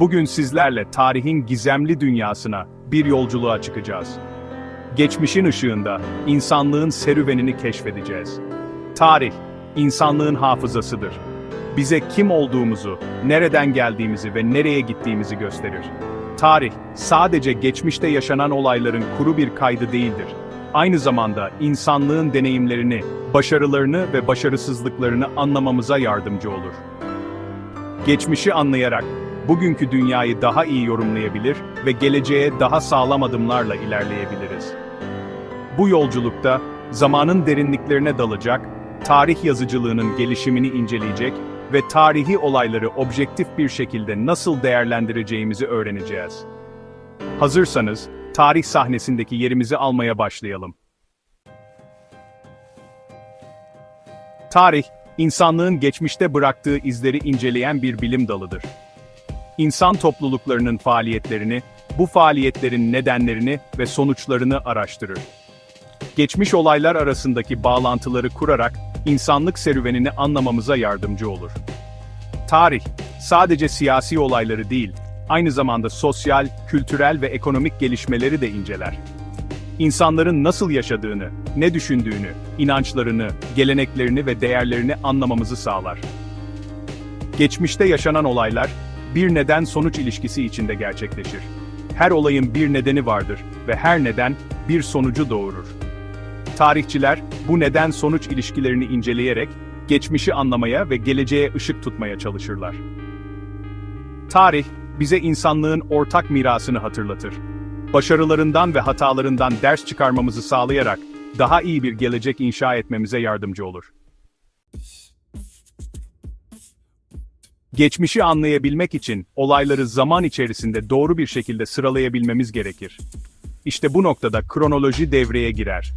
Bugün sizlerle tarihin gizemli dünyasına bir yolculuğa çıkacağız. Geçmişin ışığında insanlığın serüvenini keşfedeceğiz. Tarih, insanlığın hafızasıdır. Bize kim olduğumuzu, nereden geldiğimizi ve nereye gittiğimizi gösterir. Tarih, sadece geçmişte yaşanan olayların kuru bir kaydı değildir. Aynı zamanda insanlığın deneyimlerini, başarılarını ve başarısızlıklarını anlamamıza yardımcı olur. Geçmişi anlayarak, bugünkü dünyayı daha iyi yorumlayabilir ve geleceğe daha sağlam adımlarla ilerleyebiliriz. Bu yolculukta, zamanın derinliklerine dalacak, tarih yazıcılığının gelişimini inceleyecek ve tarihi olayları objektif bir şekilde nasıl değerlendireceğimizi öğreneceğiz. Hazırsanız, tarih sahnesindeki yerimizi almaya başlayalım. Tarih, insanlığın geçmişte bıraktığı izleri inceleyen bir bilim dalıdır. İnsan topluluklarının faaliyetlerini, bu faaliyetlerin nedenlerini ve sonuçlarını araştırır. Geçmiş olaylar arasındaki bağlantıları kurarak insanlık serüvenini anlamamıza yardımcı olur. Tarih, sadece siyasi olayları değil, aynı zamanda sosyal, kültürel ve ekonomik gelişmeleri de inceler. İnsanların nasıl yaşadığını, ne düşündüğünü, inançlarını, geleneklerini ve değerlerini anlamamızı sağlar. Geçmişte yaşanan olaylar, bir neden-sonuç ilişkisi içinde gerçekleşir. Her olayın bir nedeni vardır ve her neden bir sonucu doğurur. Tarihçiler, bu neden-sonuç ilişkilerini inceleyerek, geçmişi anlamaya ve geleceğe ışık tutmaya çalışırlar. Tarih, bize insanlığın ortak mirasını hatırlatır. Başarılarından ve hatalarından ders çıkarmamızı sağlayarak, daha iyi bir gelecek inşa etmemize yardımcı olur. Geçmişi anlayabilmek için, olayları zaman içerisinde doğru bir şekilde sıralayabilmemiz gerekir. İşte bu noktada kronoloji devreye girer.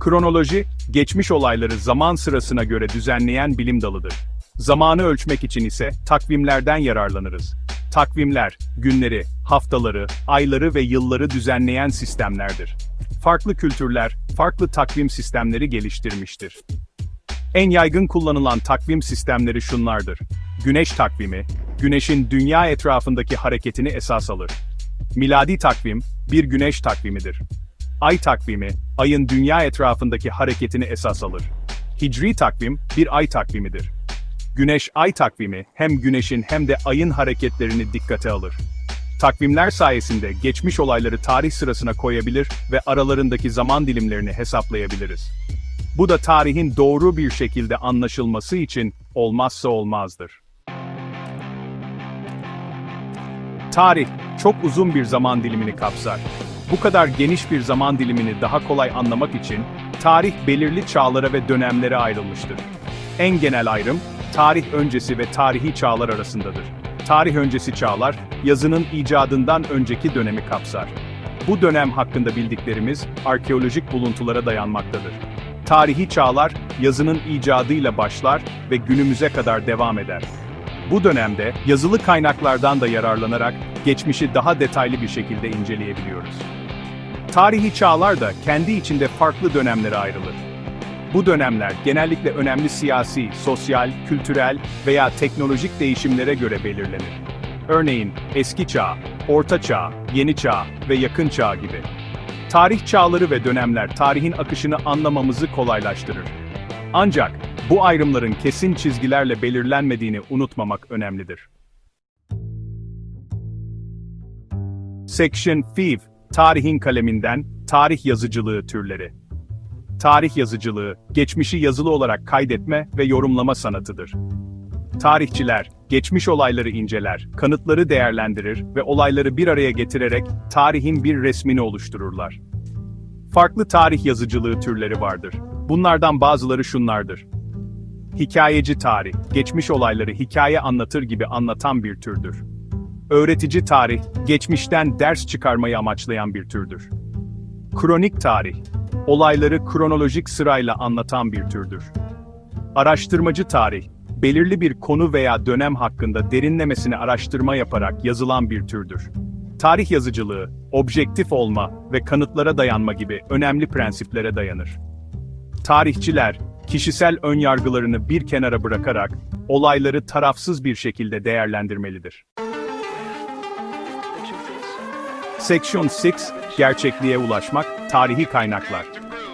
Kronoloji, geçmiş olayları zaman sırasına göre düzenleyen bilim dalıdır. Zamanı ölçmek için ise takvimlerden yararlanırız. Takvimler, günleri, haftaları, ayları ve yılları düzenleyen sistemlerdir. Farklı kültürler, farklı takvim sistemleri geliştirmiştir. En yaygın kullanılan takvim sistemleri şunlardır. Güneş takvimi, güneşin dünya etrafındaki hareketini esas alır. Miladi takvim, bir güneş takvimidir. Ay takvimi, ayın dünya etrafındaki hareketini esas alır. Hicri takvim, bir ay takvimidir. Güneş-ay takvimi, hem güneşin hem de ayın hareketlerini dikkate alır. Takvimler sayesinde geçmiş olayları tarih sırasına koyabilir ve aralarındaki zaman dilimlerini hesaplayabiliriz. Bu da tarihin doğru bir şekilde anlaşılması için olmazsa olmazdır. Tarih, çok uzun bir zaman dilimini kapsar. Bu kadar geniş bir zaman dilimini daha kolay anlamak için, tarih belirli çağlara ve dönemlere ayrılmıştır. En genel ayrım, tarih öncesi ve tarihi çağlar arasındadır. Tarih öncesi çağlar, yazının icadından önceki dönemi kapsar. Bu dönem hakkında bildiklerimiz, arkeolojik buluntulara dayanmaktadır. Tarihi çağlar, yazının icadıyla başlar ve günümüze kadar devam eder. Bu dönemde, yazılı kaynaklardan da yararlanarak, geçmişi daha detaylı bir şekilde inceleyebiliyoruz. Tarihi çağlar da kendi içinde farklı dönemlere ayrılır. Bu dönemler genellikle önemli siyasi, sosyal, kültürel veya teknolojik değişimlere göre belirlenir. Örneğin, eski çağ, orta çağ, yeni çağ ve yakın çağ gibi. Tarih çağları ve dönemler tarihin akışını anlamamızı kolaylaştırır. Ancak bu ayrımların kesin çizgilerle belirlenmediğini unutmamak önemlidir. Section 5 Tarihin kaleminden tarih yazıcılığı türleri. Tarih yazıcılığı, geçmişi yazılı olarak kaydetme ve yorumlama sanatıdır. Tarihçiler, geçmiş olayları inceler, kanıtları değerlendirir ve olayları bir araya getirerek tarihin bir resmini oluştururlar. Farklı tarih yazıcılığı türleri vardır. Bunlardan bazıları şunlardır. Hikayeci tarih, geçmiş olayları hikaye anlatır gibi anlatan bir türdür. Öğretici tarih, geçmişten ders çıkarmayı amaçlayan bir türdür. Kronik tarih, olayları kronolojik sırayla anlatan bir türdür. Araştırmacı tarih, belirli bir konu veya dönem hakkında derinlemesine araştırma yaparak yazılan bir türdür. Tarih yazıcılığı, objektif olma ve kanıtlara dayanma gibi önemli prensiplere dayanır. Tarihçiler, kişisel önyargılarını bir kenara bırakarak, olayları tarafsız bir şekilde değerlendirmelidir. Section 6, gerçekliğe ulaşmak, tarihi kaynaklar.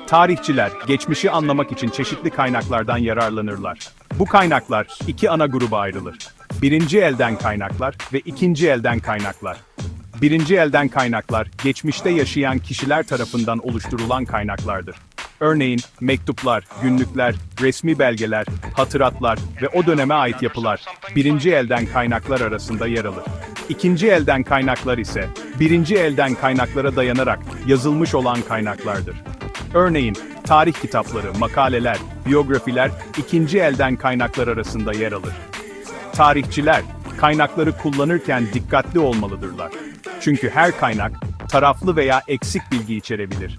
Tarihçiler, geçmişi anlamak için çeşitli kaynaklardan yararlanırlar. Bu kaynaklar iki ana gruba ayrılır. Birinci elden kaynaklar ve ikinci elden kaynaklar. Birinci elden kaynaklar, geçmişte yaşayan kişiler tarafından oluşturulan kaynaklardır. Örneğin, mektuplar, günlükler, resmi belgeler, hatıratlar ve o döneme ait yapılar, birinci elden kaynaklar arasında yer alır. İkinci elden kaynaklar ise, birinci elden kaynaklara dayanarak yazılmış olan kaynaklardır. Örneğin, tarih kitapları, makaleler, biyografiler ikinci elden kaynaklar arasında yer alır. Tarihçiler, kaynakları kullanırken dikkatli olmalıdırlar. Çünkü her kaynak, taraflı veya eksik bilgi içerebilir.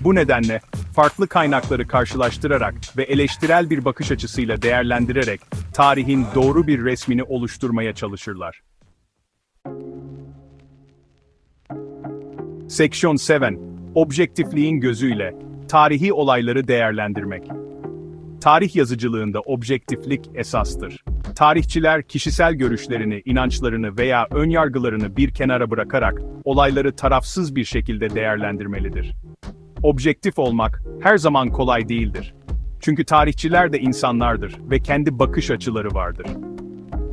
Bu nedenle, farklı kaynakları karşılaştırarak ve eleştirel bir bakış açısıyla değerlendirerek, tarihin doğru bir resmini oluşturmaya çalışırlar. Section 7. Objektifliğin gözüyle, tarihi olayları değerlendirmek. Tarih yazıcılığında objektiflik esastır. Tarihçiler kişisel görüşlerini, inançlarını veya önyargılarını bir kenara bırakarak olayları tarafsız bir şekilde değerlendirmelidir. Objektif olmak her zaman kolay değildir. Çünkü tarihçiler de insanlardır ve kendi bakış açıları vardır.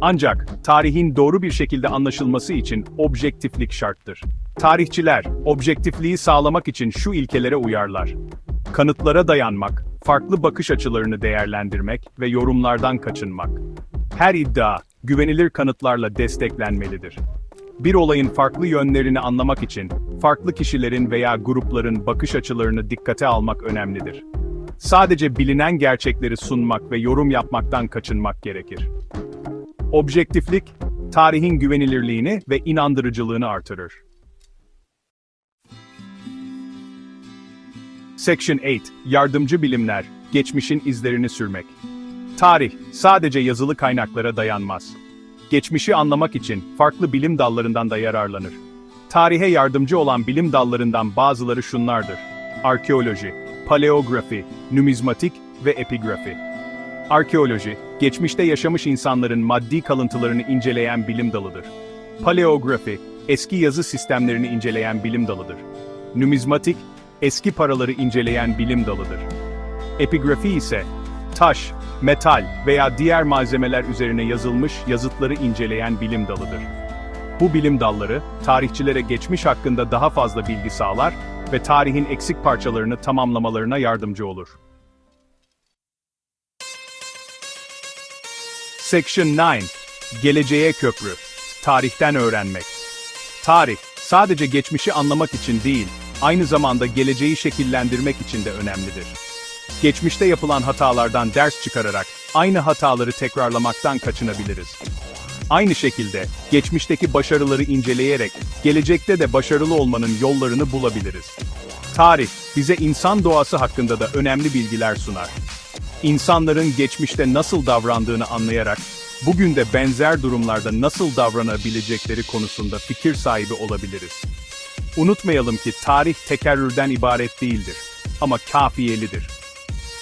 Ancak tarihin doğru bir şekilde anlaşılması için objektiflik şarttır. Tarihçiler objektifliği sağlamak için şu ilkelere uyarlar. Kanıtlara dayanmak, farklı bakış açılarını değerlendirmek ve yorumlardan kaçınmak. Her iddia güvenilir kanıtlarla desteklenmelidir. Bir olayın farklı yönlerini anlamak için farklı kişilerin veya grupların bakış açılarını dikkate almak önemlidir. Sadece bilinen gerçekleri sunmak ve yorum yapmaktan kaçınmak gerekir. Objektiflik, tarihin güvenilirliğini ve inandırıcılığını artırır. Section 8, Yardımcı Bilimler, Geçmişin izlerini sürmek. Tarih, sadece yazılı kaynaklara dayanmaz. Geçmişi anlamak için farklı bilim dallarından da yararlanır. Tarihe yardımcı olan bilim dallarından bazıları şunlardır. Arkeoloji, paleografi, numizmatik ve epigrafi. Arkeoloji, geçmişte yaşamış insanların maddi kalıntılarını inceleyen bilim dalıdır. Paleografi, eski yazı sistemlerini inceleyen bilim dalıdır. Numizmatik, eski paraları inceleyen bilim dalıdır. Epigrafi ise, taş, metal veya diğer malzemeler üzerine yazılmış yazıtları inceleyen bilim dalıdır. Bu bilim dalları, tarihçilere geçmiş hakkında daha fazla bilgi sağlar ve tarihin eksik parçalarını tamamlamalarına yardımcı olur. Section 9. Geleceğe köprü. Tarihten öğrenmek. Tarih, sadece geçmişi anlamak için değil, aynı zamanda geleceği şekillendirmek için de önemlidir. Geçmişte yapılan hatalardan ders çıkararak, aynı hataları tekrarlamaktan kaçınabiliriz. Aynı şekilde, geçmişteki başarıları inceleyerek, gelecekte de başarılı olmanın yollarını bulabiliriz. Tarih, bize insan doğası hakkında da önemli bilgiler sunar. İnsanların geçmişte nasıl davrandığını anlayarak, bugün de benzer durumlarda nasıl davranabilecekleri konusunda fikir sahibi olabiliriz. Unutmayalım ki tarih tekerrürden ibaret değildir ama kafiyelidir.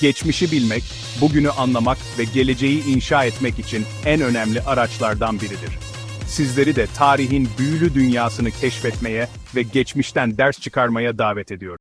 Geçmişi bilmek, bugünü anlamak ve geleceği inşa etmek için en önemli araçlardan biridir. Sizleri de tarihin büyülü dünyasını keşfetmeye ve geçmişten ders çıkarmaya davet ediyorum.